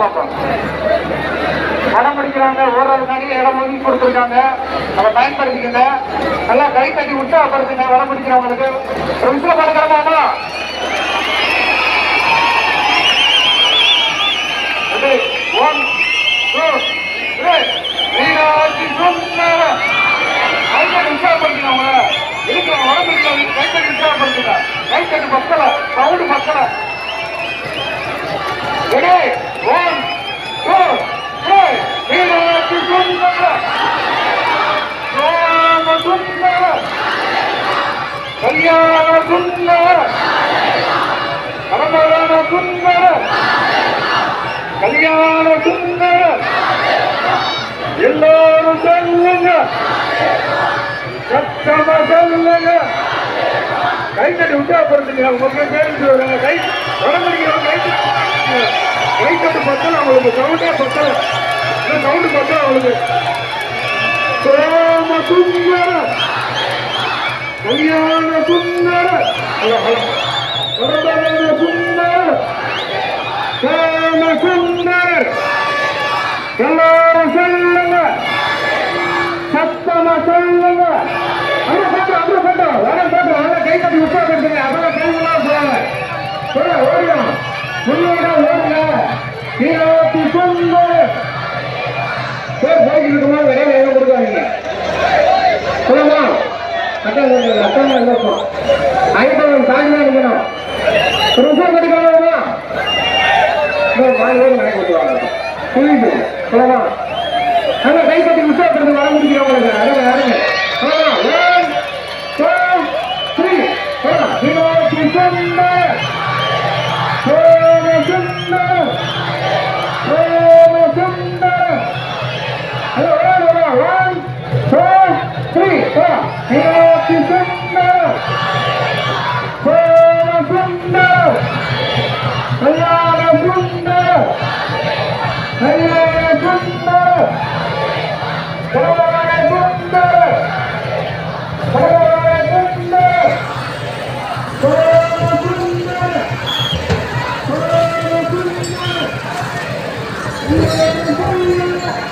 பார்ப்போம். படம் படிக்கிறாங்க ஓடுறது நிறைய இடம் ஒதுக்கி கொடுத்துருக்காங்க. அதை பயன்படுத்திக்கங்க. நல்லா கை தட்டி உற்சாகப்படுத்துங்க வடம் பிடிக்கிறவங்களுக்கு ஒரு விஷயம் படுக்கிறோமா one two three. Meenakshi Sundara கை உற்சாகப்படுத்தினவங்க இருக்கிற வடம் பிடிக்கிறவங்க கை தட்டி உற்சாகப்படுத்துங்க கை தட்டி மக்களை சவுண்டு மக்களை கல்யாண சுந்தர பரமராம சுந்தர கல்யாண சுந்தர எல்லாரும் சொல்லுங்க. சத்தமா சொல்லுங்க. கை தட்டி உற்சாகப்படுத்துங்க உங்களுக்கு பேருக்கு வருங்க கை வடமடிக்கிறவங்க கை கை கட்டு பத்தல அவங்களுக்கு. சவுண்டே பத்தல. சவுண்டு பத்தல அவங்களுக்கு. சோம சுந்தர கல்யாண சுந்தர ஹலோ சுந்தர சோம சுந்தர எல்லாரும் சொல்லுங்க. சத்தமா சொல்லுங்க. அங்க போட்டு அங்க போட்டு. வர போட்டு வர கை தட்டி உற்சாகப்படுத்துங்க அப்புறம் கைங்களாம் சொல்லுங்க சொல்ல ஓடிடும் முன்னோட ஓடுங்க. இருபத்தி சொந்த போய் போய்கிட்டு இருக்கும்போது விரைவில் அட்டம் கொடுங்க அட்டம் இருக்கும் ஐம்பது தாண்டி தான் இருக்கணும் ருசம் கொடுக்கணுமா வாங்கி வாங்கி கொடுத்துருவாங்க புரியுது சொல்லலாம் ஆனால் கை கட்டி உற்சாகப்படுத்து வர முடிக்கிறவங்களுக்கு அருங்க அருங்க சொல்லலாம் ஒன் டூ த்ரீ சொல்லலாம் இன்னொரு chiến thắng nào về là quân nào đây là quân nào đây là quân nào đây là quân nào đây là quân nào đây là quân nào đây là quân nào đây là quân nào